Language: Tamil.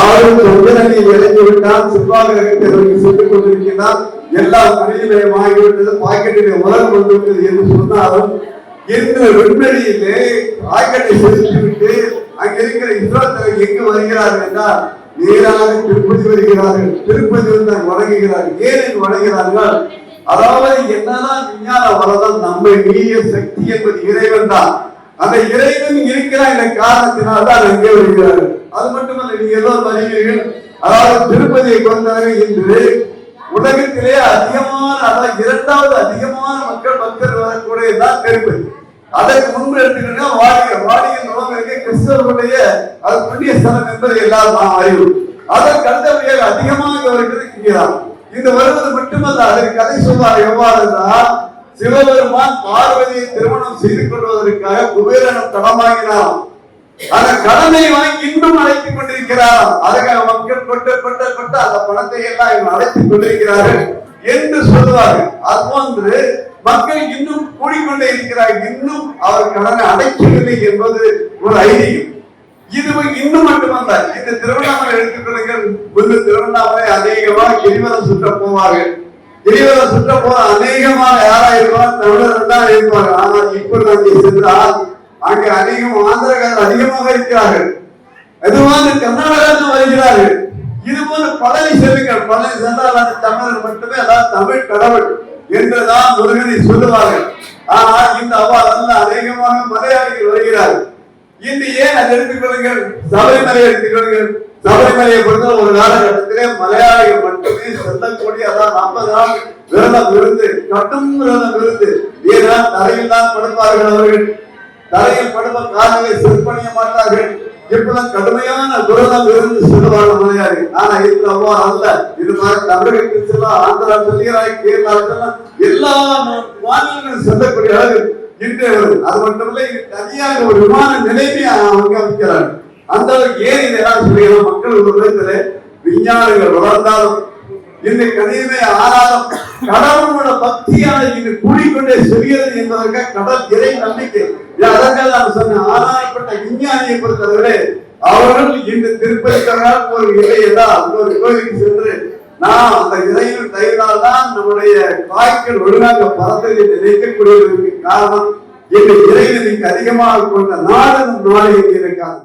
ஆளும் தொண்டனை இறங்கி விட்டான் செவ்வாய் கிரகத்தை நோக்கி சென்று கொண்டிருக்கிறான் எல்லாம் மனிதமயமாகிவிட்டது பாக்கெட்டிலே உலகம் வந்துவிட்டது என்று சொன்னாலும் இந்த விண்வெளியிலே ராக்கெட்டை செலுத்திவிட்டு அங்க இருக்கிற இஸ்ரோத்தர்கள் எங்கு வருகிறார்கள் என்றால் நேராக திருப்பதி வருகிறார்கள். திருப்பதி வந்து அங்கு வணங்குகிறார்கள். ஏன் இங்கு வணங்குகிறார்கள்? அதாவது என்னதான் விஞ்ஞான வரதான் நம்மை மீறிய சக்தி என்பது இறைவன் தான். அந்த இறைவன் இருக்கிற இந்த காரணத்தினால் தான் அங்கே வருகிறார்கள். அது மட்டுமல்ல நீங்க எல்லாம் அறிவீர்கள் அதாவது திருப்பதியை கொண்டாங்க இன்று உலகத்திலே அதிகமான அதாவது இரண்டாவது அதிகமான மக்கள் மக்கள் வரக்கூடியதான் திருப்பதி. அதற்கு முன்பு எடுத்துக்கிட்டா வாடிகை வாடிகை இருக்கு கிறிஸ்தவர்களுடைய அது புண்ணிய ஸ்தலம் என்பதை எல்லாரும் நாம் அறிவு அதற்கு அடுத்தபடியாக அதிகமாக வருகிறது இங்கேதான் இது வருவது மட்டுமல்ல அதற்கு கதை சொல்வார் எவ்வாறு தான் சிவபெருமான் பார்வதியை திருமணம் செய்து கொள்வதற்காக குபேரனம் தடமாகினான் அந்த கடனை வாங்கி இன்னும் அழைத்துக் கொண்டிருக்கிறார். அதுக்காக மக்கள் கொட்ட கொட்ட கொட்ட அந்த பணத்தை எல்லாம் இவன் அழைத்துக் கொண்டிருக்கிறார்கள் என்று சொல்லுவார்கள். வந்து மக்கள் இன்னும் கூடிக்கொண்டே இருக்கிறார் இன்னும் அவர் கடனை அடைக்கவில்லை என்பது ஒரு ஐதீகம். இது இன்னும் மட்டுமல்ல இந்த திருவண்ணாமலை எடுத்துக்கொள்ளுங்கள் ஒன்று திருவண்ணாமலை அநேகமாக கிரிவலம் சுற்ற போவார்கள். கிரிவலம் சுற்ற போற அநேகமாக யாரா இருப்பார் தமிழர் தான் இருப்பார் ஆனால் இப்பொழுது அங்கே சென்றால் அங்கே அதிகம் கர்நாடகர்கள் அதிகமாக இருக்கிறார்கள். அதுவாக கர்நாடகா வருகிறார்கள். இது போல பழனி செல்லுங்கள் பழனி சென்றால் அந்த தமிழர் மட்டுமே அதாவது தமிழ் கடவுள் என்றுதான் முருகனை சொல்லுவார்கள். ஆனால் இந்த அவ்வாறு அதிகமாக மலையாளிகள் வருகிறார்கள். இன்று ஏன் அதை எடுத்துக்கொள்ளுங்கள்? சபரிமலையை எடுத்துக்கொள்ளுங்கள். சபரிமலையை பொறுத்த ஒரு காலகட்டத்திலே மலையாளிகள் மட்டுமே செல்லக்கூடிய அதான் ஐம்பது நாள் விரதம் இருந்து கட்டும் விரதம் இருந்து ஏன்னா தரையில் தான் படுப்பார்கள் அவர்கள். தரையில் படுப்ப காலங்களை செருப்பணிய மாட்டார்கள். இப்பதான் கடுமையான விரதம் இருந்து செல்வார்கள் மலையாளி ஆனா இது அவ்வாறு அல்ல. இது மாதிரி தமிழகத்தில் செல்லாம் ஆந்திரா செல்கிறாய் கேரளா எல்லா மாநிலங்களும் செல்லக்கூடிய அளவு இன்றே வருது அது மட்டுமல்ல இது தனியாக ஒரு விமான நிலைமை அவங்க அமைக்கிறாங்க அந்த அளவுக்கு ஏன் இதெல்லாம் சொல்லிக்கலாம் மக்கள் ஒரு விதத்துல விஞ்ஞானங்கள் வளர்ந்தாலும் இன்னைக்கு கணிதமே ஆனாலும் கடவுளோட பக்தியான இது கூடிக்கொண்டே செல்கிறது என்பதற்காக கடல் இறை நம்பிக்கை. அதற்காக நான் சொன்ன ஆராயப்பட்ட விஞ்ஞானியை பொறுத்தவரை அவர்கள் இந்த திருப்பதிக்காக ஒரு இறை என்றால் ஒரு கோயிலுக்கு சென்று நாம் அந்த இறைவன் தயிரால் தான் நம்முடைய காய்கள் ஒழுங்காக பறந்ததை நினைக்கக்கூடியதற்கு காரணம். எங்கள் இறைவனுக்கு அதிகமாக கொண்ட நாடு நாடு இருக்காது